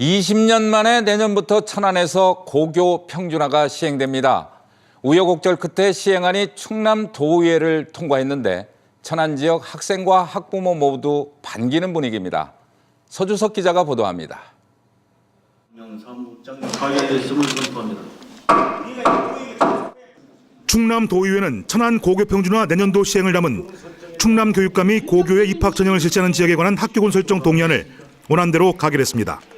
20년 만에 내년부터 천안에서 고교 평준화가 시행됩니다. 우여곡절 끝에 시행안이 충남 도의회를 통과했는데 천안 지역 학생과 학부모 모두 반기는 분위기입니다. 서주석 기자가 보도합니다. 충남 도의회는 천안 고교 평준화 내년도 시행을 담은 충남 교육감이 고교에 입학 전형을 실시하는 지역에 관한 학교군 설정 동의안을 원안대로 가결했습니다.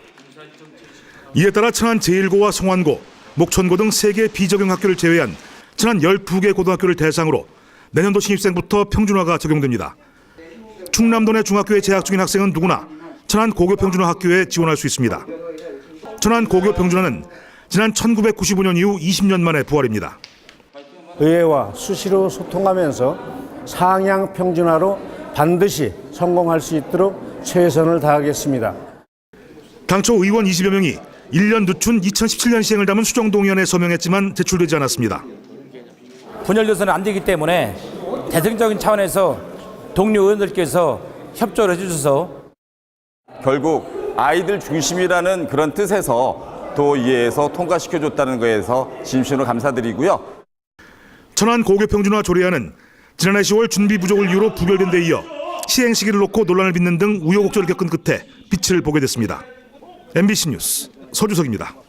이에 따라 천안 제1고와 성환고, 목천고 등 3개 비적용 학교를 제외한 천안 12개 고등학교를 대상으로 내년도 신입생부터 평준화가 적용됩니다. 충남도 내 중학교에 재학 중인 학생은 누구나 천안 고교 평준화 학교에 지원할 수 있습니다. 천안 고교 평준화는 지난 1995년 이후 20년 만에 부활입니다. 의회와 수시로 소통하면서 상향 평준화로 반드시 성공할 수 있도록 최선을 다하겠습니다. 당초 의원 20여 명이 1년 늦춘 2017년 시행을 담은 수정동의안에 서명했지만 제출되지 않았습니다. 분열돼서는 안 되기 때문에 대승적인 차원에서 동료 의원들께서 협조를 해주셔서 결국 아이들 중심이라는 그런 뜻에서 도의회에서 통과시켜줬다는 거에서 진심으로 감사드리고요. 천안 고교 평준화 조례안은 지난해 10월 준비 부족을 이유로 부결된 데 이어 시행 시기를 놓고 논란을 빚는 등 우여곡절을 겪은 끝에 빛을 보게 됐습니다. MBC 뉴스 서주석입니다.